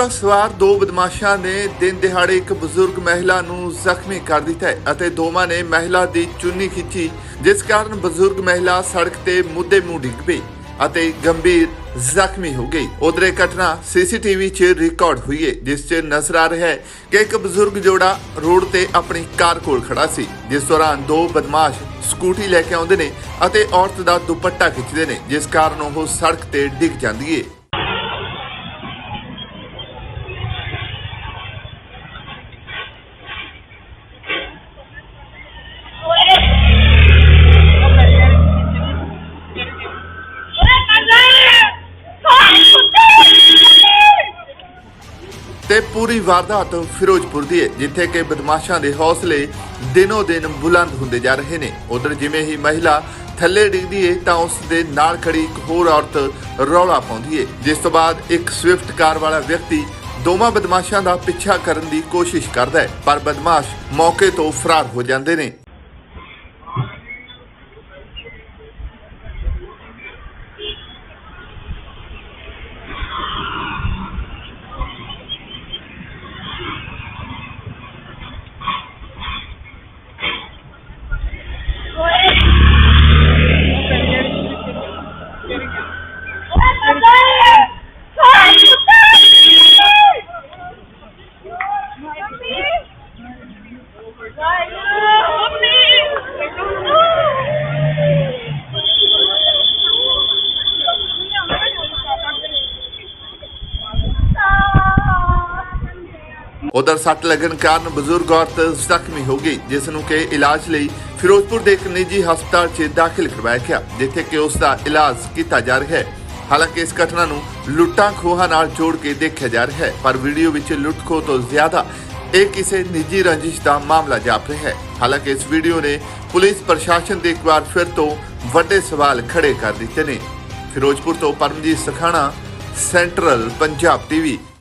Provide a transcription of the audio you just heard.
Activa ਸਵਾਰ ਦੋ ਬਦਮਾਸ਼ਾਂ ਨੇ ਦਿਨ ਦਿਹਾੜੇ ਇੱਕ ਬਜ਼ੁਰਗ ਮਹਿਲਾ ਨੂੰ ਜ਼ਖਮੀ ਕਰ ਦਿੱਤਾ ਹੈ ਅਤੇ ਦੋਵਾਂ ਨੇ ਮਹਿਲਾ ਦੀ ਚੁੰਨੀ ਖਿੱਚੀ, ਜਿਸ ਕਾਰਨ ਬਜ਼ੁਰਗ ਮਹਿਲਾ ਸੜਕ ਤੇ ਮੁੱਦੇ ਮੂੰਹ ਡਿੱਗ ਪਈ ਅਤੇ ਗੰਭੀਰ ਜ਼ਖਮੀ ਹੋ ਗਈ। ਉਧਰ ਇਹ ਘਟਨਾ ਸੀਸੀਟੀਵੀ 'ਚ ਰਿਕਾਰਡ ਹੋਈ ਹੈ, ਜਿਸ 'ਚ ਨਜ਼ਰ ਆ ਰਿਹਾ ਹੈ ਕਿ ਇੱਕ ਬਜ਼ੁਰਗ ਜੋੜਾ ਰੋਡ ਤੇ ਆਪਣੀ ਕਾਰ ਕੋਲ ਖੜਾ ਸੀ, ਜਿਸ ਦੌਰਾਨ ਦੋ ਬਦਮਾਸ਼ ਸਕੂਟੀ ਲੈ ਕੇ ਆਉਂਦੇ ਨੇ ਅਤੇ ਔਰਤ ਦਾ ਦੁਪੱਟਾ ਖਿੱਚਦੇ ਨੇ, ਜਿਸ ਕਾਰਨ ਉਹ ਸੜਕ ਤੇ ਡਿੱਗ ਜਾਂਦੀ ਹੈ। ਤੇ ਪੂਰੀ ਵਾਰਦਾਤ ਫਿਰੋਜ਼ਪੁਰ ਦੀ ਹੈ, ਜਿੱਥੇ ਕਿ ਬਦਮਾਸ਼ਾਂ ਦੇ ਹੌਸਲੇ ਦਿਨੋ ਦਿਨ ਬੁਲੰਦ ਹੁੰਦੇ ਜਾ ਰਹੇ ਨੇ। ਉਧਰ ਜਿਵੇਂ ਹੀ ਮਹਿਲਾ ਥੱਲੇ ਡਿੱਗਦੀ ਏ, ਤਾਂ ਉਸ ਦੇ ਨਾਲ ਖੜੀ ਇੱਕ ਹੋਰ ਔਰਤ ਰੌਲਾ ਪਾਉਂਦੀ ਏ। ਜਿਸ ਤੋਂ ਬਾਅਦ ਇੱਕ ਸਵਿਫਟ ਕਾਰ ਵਾਲਾ ਵਿਅਕਤੀ ਦੋਵਾਂ ਬਦਮਾਸ਼ਾਂ ਦਾ ਪਿੱਛਾ ਕਰਨ ਦੀ ਕੋਸ਼ਿਸ਼ ਕਰਦਾ ਹੈ, ਪਰ ਬਦਮਾਸ਼ ਮੌਕੇ ਤੋਂ ਫਰਾਰ ਹੋ ਜਾਂਦੇ ਨੇ। ਉਧਰ ਸੱਟ ਲੱਗਣ ਕਾਰਨ ਬਜ਼ੁਰਗ ਔਰਤ ਜ਼ਖਮੀ ਹੋ ਗਈ, ਜਿਸ ਨੂੰ ਕਿ ਇਲਾਜ ਲਈ ਫਿਰੋਜ਼ਪੁਰ ਦੇ ਇੱਕ ਨਿੱਜੀ ਹਸਪਤਾਲ 'ਚ ਦਾਖਲ ਕਰਵਾਇਆ ਗਿਆ, ਜਿੱਥੇ ਕਿ ਉਸ ਦਾ ਇਲਾਜ ਕੀਤਾ ਜਾ ਰਿਹਾ ਹੈ। ਹਾਲਾਂਕਿ ਇਸ ਘਟਨਾ ਨੂੰ ਲੁੱਟਾਂ ਖੋਹਾਂ ਨਾਲ ਜੋੜ ਕੇ ਦੇਖਿਆ ਜਾ ਰਿਹਾ ਹੈ, ਪਰ ਵੀਡੀਓ ਵਿੱਚ ਲੁੱਟ ਖੋਹ ਤੋਂ ਜ਼ਿਆਦਾ ਇਹ ਕਿਸੇ ਨਿੱਜੀ ਰੰਜਿਸ਼ ਦਾ ਮਾਮਲਾ ਜਾਪ ਰਿਹਾ ਹੈ। ਹਾਲਾਂਕਿ ਇਸ ਵੀਡੀਓ ਨੇ ਪੁਲਿਸ ਪ੍ਰਸ਼ਾਸਨ ਦੇ ਇੱਕ ਵਾਰ ਫਿਰ ਤੋਂ ਵੱਡੇ ਸਵਾਲ ਖੜੇ ਕਰ ਦਿੱਤੇ ਨੇ। ਫਿਰੋਜ਼ਪੁਰ ਤੋਂ ਪਰਮਜੀਤ ਸਖਾਣਾ, ਸੈਂਟਰਲ ਪੰਜਾਬ ਟੀਵੀ।